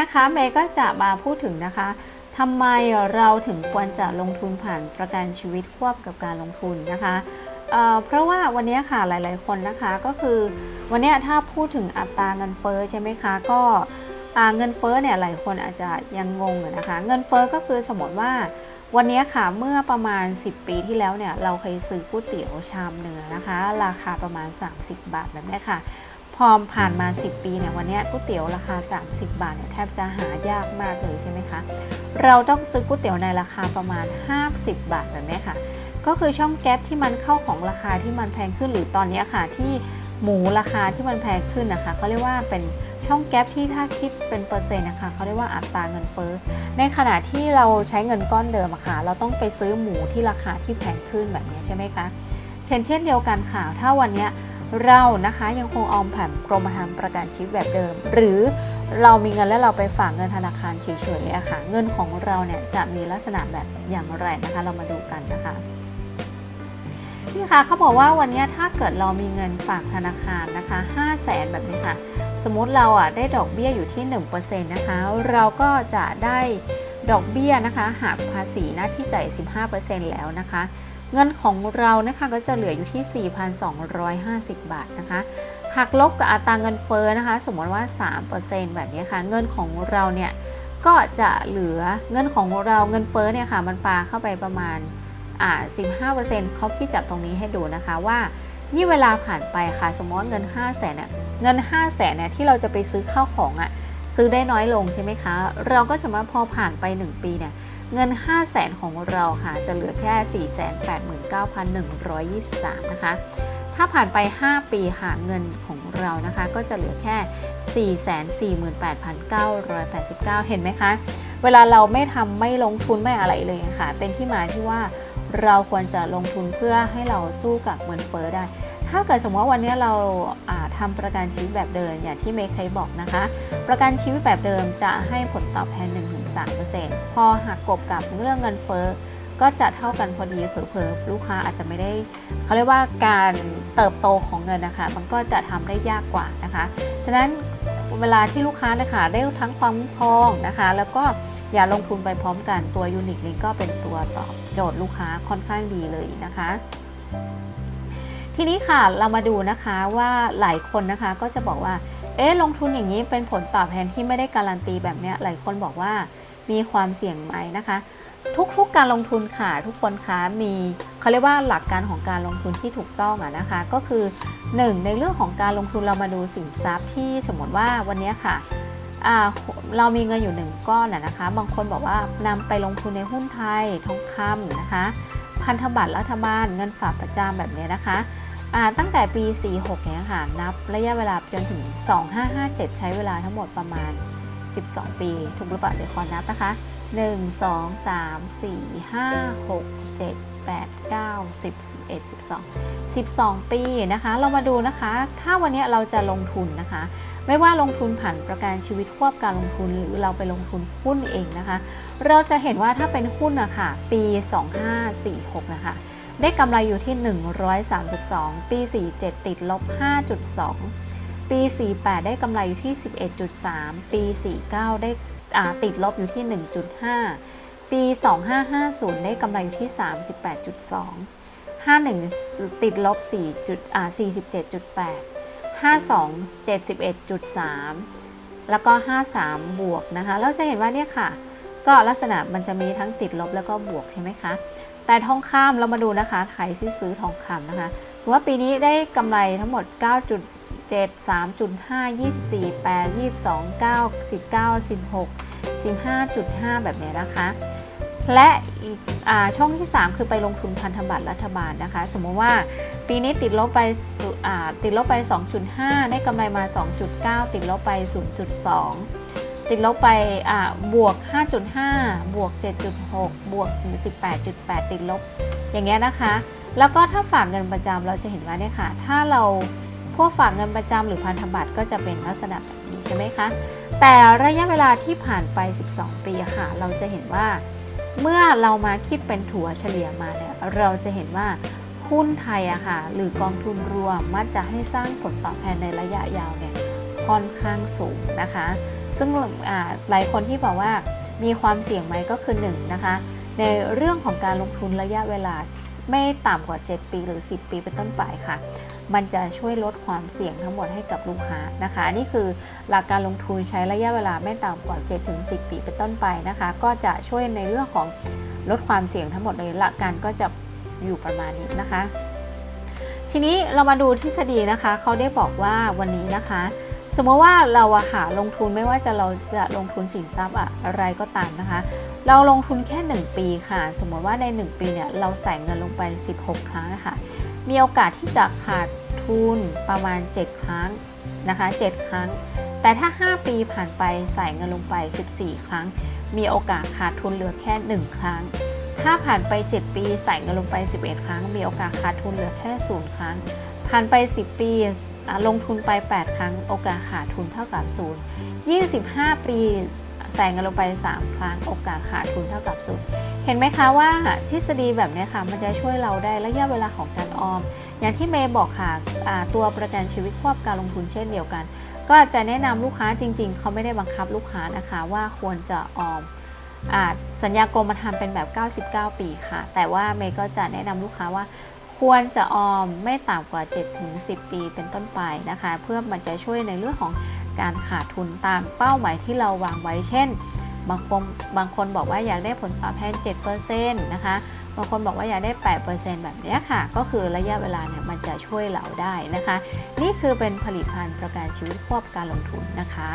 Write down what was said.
นะคะเมย์ก็จะมาพูดถึงนะคะทำไมเราถึงควรจะลงทุนผ่านประกันชีวิตควบกับการลงทุนนะคะเเพราะว่าวันนี้ค่ะหลาย ๆ คนนะคะก็คือวันนี้ถ้าพูดถึงอัตราเงินเฟ้อใช่ไหมคะก็เงินเฟ้อเนี่ยหลายคนอาจจะยังงงนะคะ เงินเฟ้อก็คือสมมติว่าวันนี้ค่ะเมื่อประมาณ 10 ปีที่แล้วเนี่ยเราเคยซื้อก๋วยเตี๋ยวชามเนื้อนะคะ ราคาประมาณ 30 บาทแบบนี้ค่ะ อผ่านมา 10 ปีเนี่ยวันนี้ก๋วยเตี๋ยวราคา 30 บาทเนี่ยแทบจะหายากมากเลยใช่ไหมคะ เราต้องซื้อก๋วยเตี๋ยวในราคาประมาณ 50 บาทแบบนี้ค่ะ ก็คือช่องแก๊ปที่มันเข้าของราคาที่มันแพงขึ้นหรือตอนนี้ค่ะที่หมูราคาที่มันแพงขึ้นนะคะเขาเรียกว่าเป็นช่องแก๊ปที่ถ้าคิดเป็นเปอร์เซ็นต์นะคะเขาเรียกว่าอัตราเงินเฟ้อในขณะที่เราใช้เงินก้อนเดิมอะค่ะเราต้องไปซื้อหมูที่ราคาที่แพงขึ้นแบบนี้ใช่ไหมคะเช่นเช่นเดียวกันค่ะถ้าวันนี้ เรานะคะยังคงออมผ่านกรมธรรม์ประกันชีวิตแบบเดิม หรือเรามีเงินแล้วเราไปฝากเงินธนาคารเฉยๆอะค่ะ เงินของเราเนี่ยจะมีลักษณะแบบอย่างไรนะคะ เรามาดูกันนะคะนี่ค่ะเขาบอกว่าวันนี้ถ้าเกิดเรามีเงินฝากธนาคารนะคะ 5 0 0แสนแบบนี้ค่ะ สมมติเราอะได้ดอกเบี้ยอยู่ที่1%นะคะ เราก็จะได้ดอกเบี้ยนะคะหักภาษีหน้าที่จ่าย 15%แล้วนะคะ เงินของเรานะคะก็จะเหลืออยู่ที่ 4,250 บาทนะคะหักลบกับอัตราเงินเฟ้อนะคะ สมมติว่า 3%แบบนี้ค่ะ เงินของเราเนี่ยก็จะเหลือเงินของเราเงินเฟ้อเนี่ยค่ะมันปาเข้าไปประมาณอ่า15%เขาคิดจากตรงนี้ให้ดูนะคะว่ายิ่เวลาผ่านไปค่ะ สมมติเงิน 5 0 0แสนเนี่ยเงิน 5 0 0แสนเนี่ยที่เราจะไปซื้อข้าวของอะ่ะซื้อได้น้อยลงใช่ไหมคะ เราก็จะมาพอผ่านไป 1 ปีเนี่ย เงิน 5 0 0แสนของเราค่ะ จะเหลือแค่ 489,123 นะคะ ถ้าผ่านไป 5 ปีค่ะเงินของเรานะคะ ก็จะเหลือแค่ 448,989 เห็นไหมคะ เวลาเราไม่ทำไม่ลงทุนไม่อะไรเลยค่ะ เป็นที่มาที่ว่าเราควรจะลงทุนเพื่อให้เราสู้กับเงินเฟ้อได้ ถ้าเกิดสมมติว่าวันนี้เราทำประกันชีวิตแบบเดิมอย่างที่เมย์เคยบอกนะคะ ประกันชีวิตแบบเดิมจะให้ผลตอบแทน1 3%พอหักกบกับเรื่องเงินเฟ้อก็จะเท่ากันพอดีเผลอๆลูกค้าอาจจะไม่ได้เขาเรียกว่าการเติบโตของเงินนะคะ มันก็จะทำได้ยากกว่านะคะ ฉะนั้นเวลาที่ลูกค้านะคะได้ทั้งความคุ้มครองนะคะ แล้วก็อย่าลงทุนไปพร้อมกันตัวยูนิคนี้ก็เป็นตัวตอบโจทย์ลูกค้าค่อนข้างดีเลยนะคะ ทีนี้ค่ะเรามาดูนะคะว่าหลายคนนะคะก็จะบอกว่า เอ๊ะลงทุนอย่างนี้เป็นผลตอบแทนที่ไม่ได้การันตีแบบเนี้ยหลายคนบอกว่ามีความเสี่ยงไหมนะคะ ทุกๆการลงทุนค่ะทุกคนคะมีเขาเรียกว่าหลักการของการลงทุนที่ถูกต้องอะนะคะ ก็คือ 1 ในเรื่องของการลงทุนเรามาดูสินทรัพย์ที่สมมติว่าวันนี้ค่ะอ่าเรามีเงินอยู่หนึ่งก้อนอะนะคะ บางคนบอกว่านำไปลงทุนในหุ้นไทยทองคำนะคะ พันธบัตรรัฐบาลเงินฝากประจำแบบนี้นะคะ ตั้งแต่ปี 46 เนี่ยค่ะ นับระยะเวลาจนถึง 2557 ใช้เวลาทั้งหมดประมาณ 12 ปี ถูกหรือเปล่าเดี๋ยวขอนับนะคะ 1 2 3 4 5 6 7 8 9 10 11 12 12 ปีนะคะ เรามาดูนะคะ ถ้าวันนี้เราจะลงทุนนะคะ ไม่ว่าลงทุนผ่านประกันชีวิตควบการลงทุนหรือเราไปลงทุนหุ้นเองนะคะ เราจะเห็นว่าถ้าเป็นหุ้นอะค่ะปี 2546 นะคะ ได้กำไรอยู่ที่ 132 ปี 47 ติดลบ 5.2 ปี 48 ได้กำไรอยู่ที่ 11.3 ปี 49 ได้ติดลบอยู่ที่ 1.5 ปี 2550 ได้กำไรอยู่ที่ 38.2 51 ติดลบ4จุด47.8 52 71.3 แล้วก็ 53 บวกนะคะ เราจะเห็นว่าเนี่ยค่ะ ก็ลักษณะมันจะมีทั้งติดลบแล้วก็บวกใช่ไหมคะ แต่ทองคำเรามาดูนะคะใครที่ซื้อทองคำนะคะถือว่าปีนี้ได้กำไรทั้งหมด 9.7 3.5 24 8 22 9 19 16 15.5 แบบนี้นะคะ และอีกอช่องที่ 3 คือไปลงทุนพันธบัตรรัฐบาลนะคะ สมมติว่าปีนี้ติดลบไปติดลบไป 2.5 ได้กำไรมา 2.9 ติดลบไป 0.2 ติดลบไปบวก 5.5 บวก 7.6 บวก18.8 ติดลบ อย่างเงี้ยนะคะ แล้วก็ถ้าฝากเงินประจำเราจะเห็นว่าเนี่ยค่ะ ถ้าเราพวกฝากเงินประจำหรือพันธบัตรก็จะเป็นลักษณะแบบนี้ใช่ไหมคะ แต่ระยะเวลาที่ผ่านไป 12 ปีค่ะ เราจะเห็นว่า เมื่อเรามาคิดเป็นถัวเฉลี่ยมาเนี่ยเราจะเห็นว่าหุ้นไทยอะค่ะ หรือกองทุนรวมมักจะให้สร้างผลตอบแทนในระยะยาวเนี่ยค่อนข้างสูงนะคะ ซึ่งหลายคนที่บอกว่ามีความเสี่ยงไหมก็คือ1นงนะคะในเรื่องของการลงทุนระยะเวลาไม่ต่ำกว่า 7 ปีหรือ 10 ปีเป็นต้นไปค่ะ มันจะช่วยลดความเสี่ยงทั้งหมดให้กับลูกค้านะคะอันนี่คือหลักการลงทุนใช้ระยะเวลาไม่ต่ำกว่า 7-10 ปีเป็นต้นไปนะคะ ก็จะช่วยในเรื่องของลดความเสี่ยงทั้งหมดเลยหลักการก็จะอยู่ประมาณนี้นะคะ ทีนี้เรามาดูทฤษฎีนะคะ เขาได้บอกว่าวันนี้นะคะ สมมติว่าเราอะหาลงทุนไม่ว่าจะเราจะลงทุนสินทรัพย์อะอะไรก็ตามนะคะ เราลงทุนแค่ 1 ปีค่ะ สมมติว่าใน 1 ปีเนี่ยเราใส่เงินลงไป 16 ครั้งนะคะมีโอกาสที่จะขาดทุนประมาณ 7 ครั้งนะคะ 7 ครั้ง แต่ถ้า 5 ปีผ่านไปใส่เงินลงไป 14 ครั้ง มีโอกาสขาดทุนเหลือแค่ 1 ครั้ง ถ้าผ่านไป 7 ปีใส่เงินลงไป 11 ครั้ง มีโอกาสขาดทุนเหลือแค่ 0 ครั้ง ผ่านไป 10 ปี ลงทุนไป 8 ครั้งโอกาสขาดทุนเท่ากับ0 25 ปีใส่เงินลงไป 3 ครั้งโอกาสขาดทุนเท่ากับ0เห็นไหมคะว่าทฤษฎีแบบนี้ค่ะมันจะช่วยเราได้ระยะเวลาของการออม อย่างที่เมย์บอกค่ะตัวประกันชีวิตควบการลงทุนเช่นเดียวกัน ก็จะแนะนำลูกค้าจริง ๆ เขาไม่ได้บังคับลูกค้านะคะว่าควรจะออมอสัญญากรมธรรม์เป็นแบบ 99 ปีค่ะ แต่ว่าเมย์ก็จะแนะนำลูกค้าว่า ควรจะออมไม่ต่ำกว่า 7-10 ปีเป็นต้นไปนะคะ เพื่อมันจะช่วยในเรื่องของการขาดทุนตามเป้าหมายที่เราวางไว้เช่น บางคนบางคนบอกว่าอยากได้ผลตอบแทน 7%นะคะ บางคนบอกว่าอยากได้ 8%แบบนี้ค่ะ ก็คือระยะเวลาเนี่ยมันจะช่วยเราได้นะคะ นี่คือเป็นผลิตภัณฑ์ประกันชีวิตควบการลงทุนนะคะ